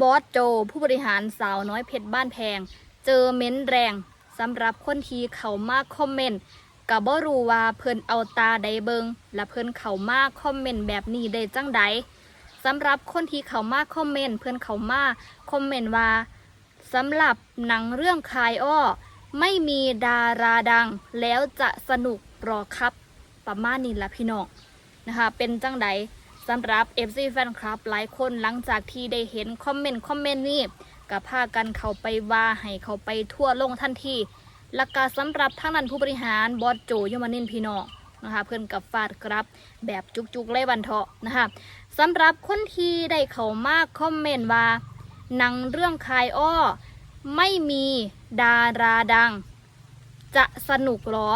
บอสโจ ผู้บริหารสาวน้อยเพชรบ้านแพง เจอเม้นแรงสำหรับคนที่เขามากคอมเมนต์กับบ่รู้ว่าเพิ่นเอาตาใดเบิงและเพิ่นเขามากคอมเมนต์แบบนี้ได้จังใดสำหรับคนที่เขามากคอมเมนต์เพิ่นเขามากคอมเมนต์ว่าสำหรับหนังเรื่องคายอ้อ ไม่มีดาราดัง แล้วจะสนุกรอครับ ประมาณนี้ละพี่น้องนะคะ เป็นจังใด สำหรับ FC แฟนคลับ หลายคนหลังจากที่ได้เห็นคอมเมนต์คอมเมนต์นี้ก็พากันเข้าไปว่าให้เขาไปทั่วโลกทันทีและก็สำหรับทางนั้นผู้บริหารบอสโจยมานินพี่น้องนะคะเพื่อนกับฟาดกรับ แบบจุกๆไล่บันเทาะนะคะสำหรับคนที่ได้เข้ามาคอมเมนต์ว่าหนังเรื่องคายอ้อ ไม่มีดาราดัง จะสนุกหรอ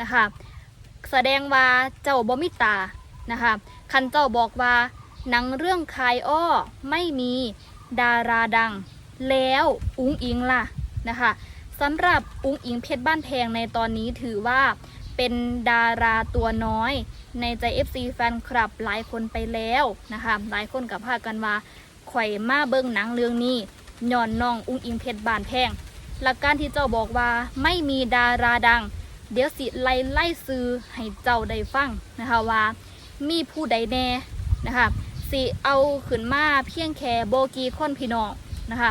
นะคะ แสดงว่าเจ้าบ่มิตา นะคะคันเจ้าบอกว่า หนังเรื่องคายอ้อไม่มีดาราดัง แล้วอุ้งอิงล่ะนะคะสำหรับอุ้งอิงเพชรบ้านแพงในตอนนี้ถือว่าเป็นดาราตัวน้อยในใจ FC แฟนคลับหลายคนไปแล้วนะคะหลายคนกับพากันว่าข่อยมาเบิ่งหนังเรื่องนี้ย้อนน้องอุ้งอิงเพชรบ้านแพงหลักการที่เจ้าบอกว่าไม่มีดาราดัง เดี๋ยวสิไล่ไล่ซื้อให้เจ้าได้ฟังนะคะว่า มีผู้ใดแน่นะคะสิเอาขึ้นมาเพียงแค่โบกีคนพี่น้องนะคะ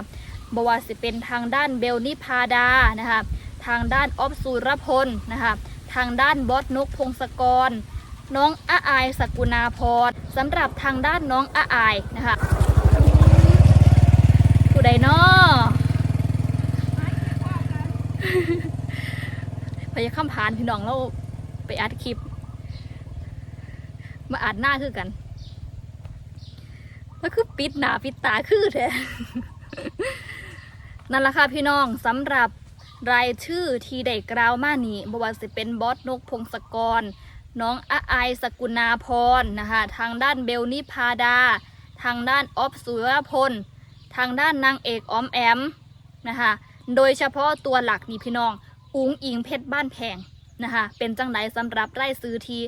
บว่าสิเป็นทางด้านเบลนิพาดานะคะทางด้านออฟสุรพลนะคะทางด้านบอสนกพงศกร น้องอาอายสกุณาพรสำหรับทางด้านน้องอาอายนะคะผู้ใดน้อพยาคำผ่านพี่น้องเราไปอัดคลิป มาอัดหน้าคือกันแล้วคือปิดหนาปิดตาคือแท้นั่นแหละค่ะพี่น้องสำหรับรายชื่อที่ได้กล่าวมานี้บว่าสิเป็นบอสนกพงศกร น้องอาอสกุณาพรนะคะทางด้านเบลนิพาดา ทางด้านออฟสุรพล ทางด้านนางเอกออมแอมนะคะโดยเฉพาะตัวหลักนี่พี่น้อง อุ้งอิงเพชรบ้านแพง นะคะ เป็นจังไดสำหรับไร่ซื้อที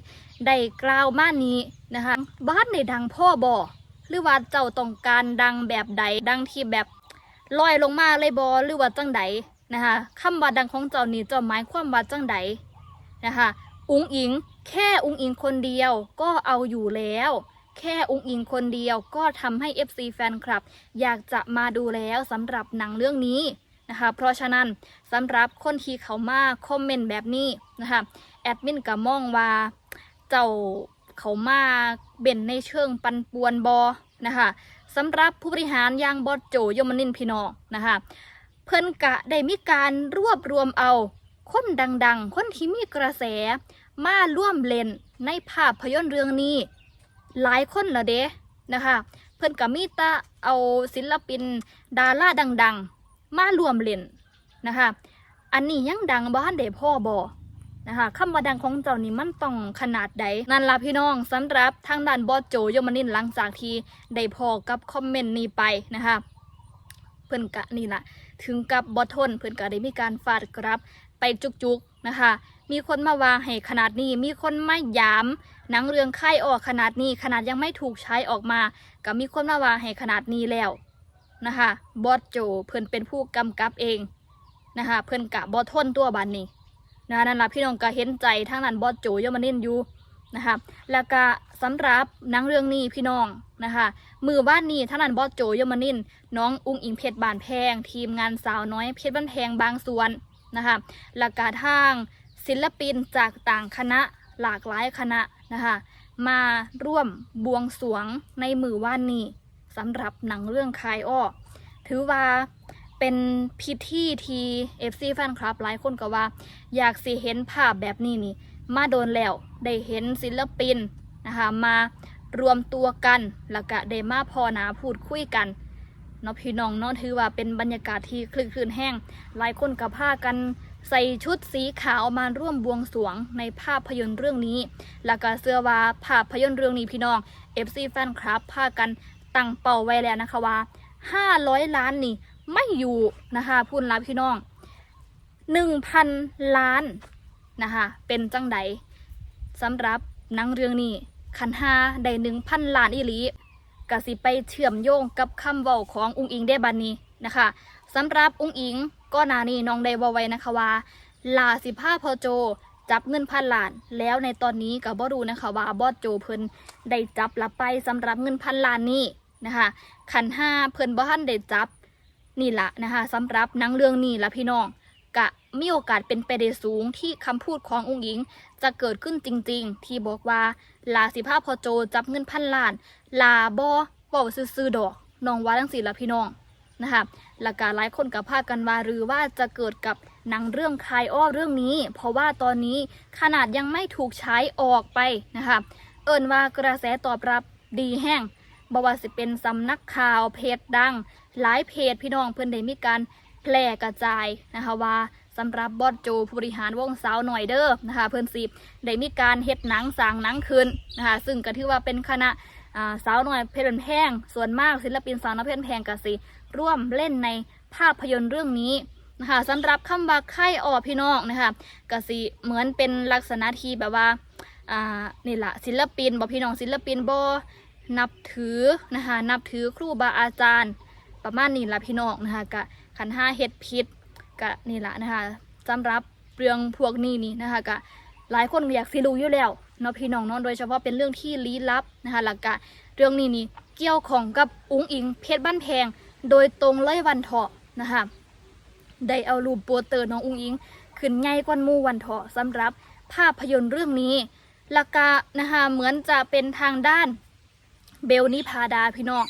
ได้กล่าวมานี้นะคะบ้านในดังพ่อบอหรือว่าเจ้าต้องการดังแบบใดดังที่แบบลอยลงมาเลยบอหรือว่าจังใดนะคะคำว่าดังของเจ้านี่เจ้าหมายความว่าจังใดนะคะอุงอิง แค่อุงอิงคนเดียวก็เอาอยู่แล้ว แค่อุงอิงคนเดียวก็ทำให้ FC แฟนคลับ อยากจะมาดูแล้วสำหรับหนังเรื่องนี้ นะคะ เพราะฉะนั้นสำหรับคนที่เขามาคอมเมนต์แบบนี้นะคะแอดมินก็มองว่าเจ้าเขามาเบ่นในเชิงปันป่วนบอนะคะสำหรับผู้บริหารอย่างบอสโจยมนินพี่น้องนะคะเพิ่นกะได้มีการรวบรวมเอาคนดังๆ คนที่มีกระแสมาร่วมเล่นในภาพยนตร์เรื่องนี้ หลายคนละเด้นะคะ เพิ่อนก็มีตาเอาศิลปินดาราดัง ๆ มารวมเล่นนะคะ อันนี้ยังดังบ้านเดพ่อบอนะคะคำว่าดังของเจ้านี่มันต้องขนาดใดนั่นล่ะพี่น้องสำหรับทางด้านบอสโจยมนินหลังจากที่ได้พอกับคอมเมนต์นี้ไปนะคะเพิ่อนกะนี่ละถึงกับบอทนเพิ่อนก็ได้มีการฟาดกรับไปจุกๆนะคะ มีคนมาวางให้ขนาดนี้ มีคนมายาม หนังเรื่องค่ออกขนาดนี้ ขนาดยังไม่ถูกใช้ออกมา ก็มีคนมาวางให้ขนาดนี้แล้ว นะคะบอสโจเพิ่นเป็นผู้กำกับเองนะคะเพิ่นกะบอทนตัวบันนี้นะคะนั่นล่ะพี่น้องก็เห็นใจทั้งนั้นบอสโจยมาเน้นอยู่นะคะแล้วก็สำหรับหนังเรื่องนี้พี่น้องนะคะมือบ้านนี้ท่านั้นบอสโจยมนินน้องอุ้งอิงเพชรบานแพง ทีมงานสาวน้อยเพชรบ้านแพงบางส่วนนะคะแล้วก็ทางศิลปินจากต่างคณะหลากหลายคณะนะคะมาร่วมบวงสรวงในมือว่านนี้ สำหรับหนังเรื่องคายอ้อถือว่าเป็นพิธีที่ FC แฟนคลับหลายคนก็ว่า อยากสิเห็นภาพแบบนี้นี่ มาโดนแล้วได้เห็นศิลปินนะคะมารวมตัวกันแล้วก็ได้มาพอนาพูดคุยกันเนาะพี่น้องเนาะถือว่าเป็นบรรยากาศที่คลึกคลืนแห้ง หลายคนกับผ้ากันใส่ชุดสีขาวมาร่วมบวงสรวงในภาพยนตร์เรื่องนี้ แล้วก็เสื้อว่าภาพยนตร์เรื่องนี้พี่น้อง FC แฟนคลับพากัน ตั้งเป้าไว้แล้วนะคะว่า 500 ล้านนี่ไม่อยู่นะคะพูดรับพี่น้อง 1,000 ล้านนะคะเป็นจังใดสำหรับนังเรื่องนี้คันห้าได้1,000ล้านอีหลีกสิไปเชื่อมโยงกับคำเว้าของอุงอิงได้บันนี้นะคะสำหรับอุงอิงก็นานี้น้องได้ว่าไว้นะคะว่าลาสิผ้าพอโจ จับเงินพันล้าน แล้วในตอนนี้ก็บ่รู้นะคะว่าบอสโจเพิ่นได้จับรับไปสำหรับเงินพันล้านนี้นะคะขันห้าเพิ่นบ่ทันได้จับนี่ละนะคะสำหรับนังเรื่องนี้ละพี่น้องกะมีโอกาสเป็นไปได้สูงที่คำพูดขององค์หญิง จะเกิดขึ้นจริง ๆ ที่บอกว่าลาสิผ้าพอโจจับเงินพันล้าน ลาบอเว้าซื่อดอกน้องว่าจังสี่ละพี่น้องนะคะและกการหลายคนกับพาคกันว่าหรือว่าจะเกิดกับ หนังเรื่องคายอ้อเรื่องนี้ เพราะว่าตอนนี้ขนาดยังไม่ถูกใช้ออกไปนะคะ เอินว่ากระแสตอบรับดีแห้งบว่าสิเป็นสำนักข่าวเพจดัง หลายเพจพี่น้องเพื่อนได้มีการแพร่กระจายนะคะว่าสำหรับบอสโจผู้บริหารวงสาวหน่อยเด้อนะคะเพื่อนสิได้มีการเฮ็ดหนังสร้างหนังคืนนะคะซึ่งก็ถือว่าเป็นคณะสาวหน้อยเพชรเป็นแพงส่วนมากศิลปินสาวน้อยเพชรนแพงกสิร่วมเล่นในภาพยนตร์เรื่องนี้ นะคะสำหรับคำว่าไข่ออพี่น้องนะคะกสิเหมือนเป็นลักษณะที่แบบว่าอ่านี่แหละศิลปินบอพี่น้องศิลปินบอนับถือนะคะนับถือครูบาอาจารย์ ประมาณนี้ละพี่น้องนะคะกะขันห้าเฮ็ดพิษกะนี่แหละนะคะสำหรับเรื่องพวกนี้นี่นะคะกะหลายคนอยากสิรู้อยู่แล้วเนาะพี่น้องเนาะโดยเฉพาะเป็นเรื่องที่ลี้ลับนะคะหลักกะเรื่องนี้นี่เกี่ยวของกับอุ้งอิงเพชรบ้านแพง โดยตรงเลยวันเถาะนะคะ ได้เอารูปโปสเตอร์น้องอุ้งอิง ขึ้นใหญ่กว่าหมู่วันเถาะสำหรับภาพยนตร์เรื่องนี้ลักะนะคะเหมือนจะเป็นทางด้านเบลนิพาดาพี่น้อง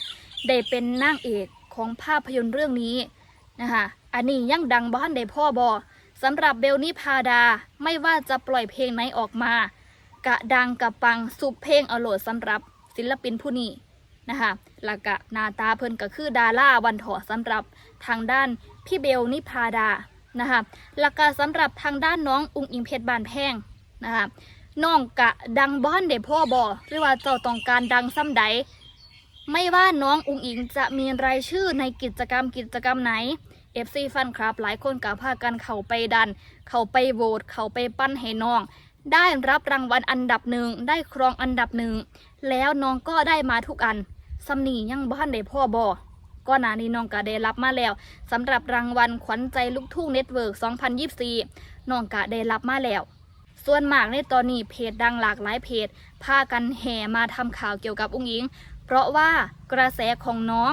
ได้เป็นนางเอกของภาพยนตร์เรื่องนี้นะคะอันนี้ยังดังบ้านได้พ่อบอสำหรับเบลนิพาดาไม่ว่าจะปล่อยเพลงไหนออกมา กะดังกะปังสุบเพลงอโหลดสำหรับศิลปินผู้นี้ นะคะแล้วกะนาตาเพิ่นก็คือดาราวันถอสำหรับทางด้านพี่เบลนิพาดานะคะแล้วก็สำหรับทางด้านน้องอุงอิงเพชรบานแพงนะคะน้องกะดังบ้านเดพ่อบอหรือว่าเจ้าต้องการดังซ้ำใด ไม่ว่าน้องอุงอิงจะมีรายชื่อในกิจกรรมกิจกรรมไหน FC ฟันครับ หลายคนกับพากันเข้าไปดัน เข้าไปโหวตเข้าไปปั้นให้น้อง ได้รับรางวัลอันดับหนึ่งได้ครองอันดับหนึ่งแล้วน้องก็ได้มาทุกอัน สำนียังบ้านได้พ่อบอก็หนานี้น้องก็ได้รับมาแล้วสำหรับรางวัลขวัญใจลูกทุ่งเน็ตเวิร์ก2024น้องก็ได้รับมาแล้ว ส่วนมากในตอนนี้เพจดังหลากหลายเพจพากันแห่มาทำข่าวเกี่ยวกับอุ้งอิง เพราะว่ากระแสของน้อง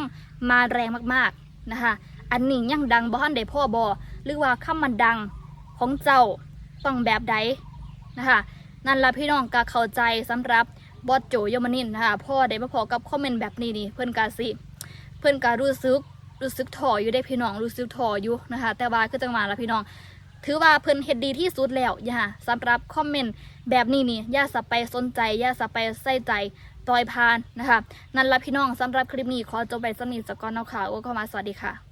มาแรงมากๆนะคะอันนี้ยังดังบ่ทันได้พ่อบอหรือว่าคำมันดังของเจ้าต้องแบบใดนะคะนั่นละพี่น้องก็เข้าใจสำหรับ บอสโจยมานินนะคะพ่อได้มาพอกับคอมเมนต์แบบนี้นี่เพื่อนกาสิเพื่อนการู้สึกรู้สึกถออยู่ได้พี่น้องรู้สึกถออยู่นะคะ แต่ว่าคือจังหวะละพี่น้อง ถือว่าเพิ่นเฮ็ดดีที่สุดแล้วอย่าสำหรับคอมเมนต์แบบนี้นี่อย่าสะไปสนใจอย่าสะไปใส่ใจต่อยพานนะคะนั่นละพี่น้องสำหรับคลิปนี้ขอจบไปสำนีสกอนเอาข่าวก็เข้ามาสวัสดีค่ะ